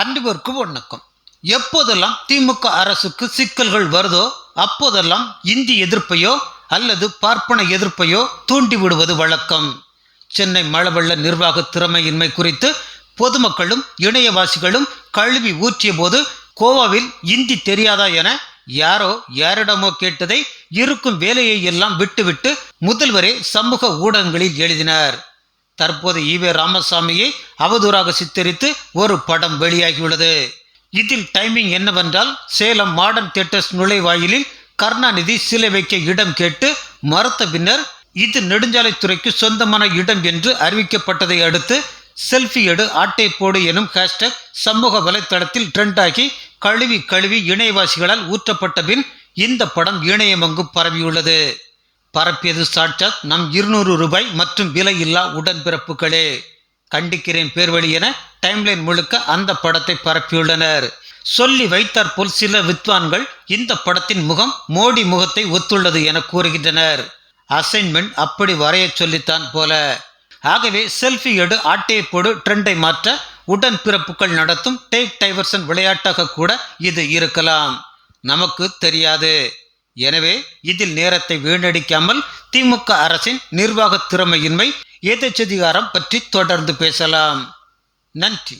அன்பருக்கு வணக்கம் எப்போதெல்லாம் திமுக அரசுக்கு சிக்கல்கள் வருதோ அப்போதெல்லாம் இந்தி எதிர்ப்பையோ அல்லது பார்ப்பன எதிர்ப்பையோ தூண்டிவிடுவது வழக்கம். சென்னை மழவெள்ள நிர்வாக திறமையின்மை குறித்து பொதுமக்களும் இணையவாசிகளும் கழுவி ஊற்றிய போது கோவாவில் இந்தி தெரியாதா என யாரோ யாரிடமோ கேட்டதை இருக்கும் வேலையை எல்லாம் விட்டுவிட்டு முதல்வரே சமூக ஊடகங்களில் எழுதினார். தற்போது ஈவே ராமசாமியை அவதூறாக சித்தரித்து ஒரு படம் வெளியாகியுள்ளது. இதில் டைமிங் என்னவென்றால் சேலம் மாடர்ன் தியேட்டர்ஸ் நுழைவாயிலில் கருணாநிதி சிலை வைக்க இடம் கேட்டு மறுத்த பின்னர் இது நெடுஞ்சாலைத்துறைக்கு சொந்தமான இடம் என்று அறிவிக்கப்பட்டதை அடுத்து செல்ஃபி எடு ஆட்டை போடு எனும் ஹேஷ்டேக் சமூக வலைத்தளத்தில் ட்ரெண்டாகி கழுவி கழுவி இணையவாசிகளால் ஊற்றப்பட்ட பின் இந்த படம் இணையமங்கு பரவியுள்ளது. பரப்பியது சாட்சாத் நம் இருநூறு ரூபாய் மற்றும் விலையில்லா உடன்பிறப்புகளே. கண்டிக்கிறேன் பேர்வழி என டைம்லைன் முழுக்க அந்த படத்தை பரப்பியுள்ளனர். சொல்லி வைத்தாற் போல் சில வித்வான்கள் இந்த படத்தின் முகம் மோடி முகத்தை ஒத்துள்ளது என கூறுகின்றனர். அசைன்மெண்ட் அப்படி வரையச் சொல்லித்தான் போல. ஆகவே செல்ஃபி எடு ஆட்டையை போடு ட்ரெண்டை மாற்ற உடன் பிறப்புகள் நடத்தும் டேக் டைவர்சன் விளையாட்டாக கூட இது இருக்கலாம். நமக்கு தெரியாது. எனவே இதில் நேரத்தை வீணடிக்காமல் திமுக அரசின் நிர்வாக திறமையின்மை எதிர்ச்சதிகாரம் பற்றி தொடர்ந்து பேசலாம். நன்றி.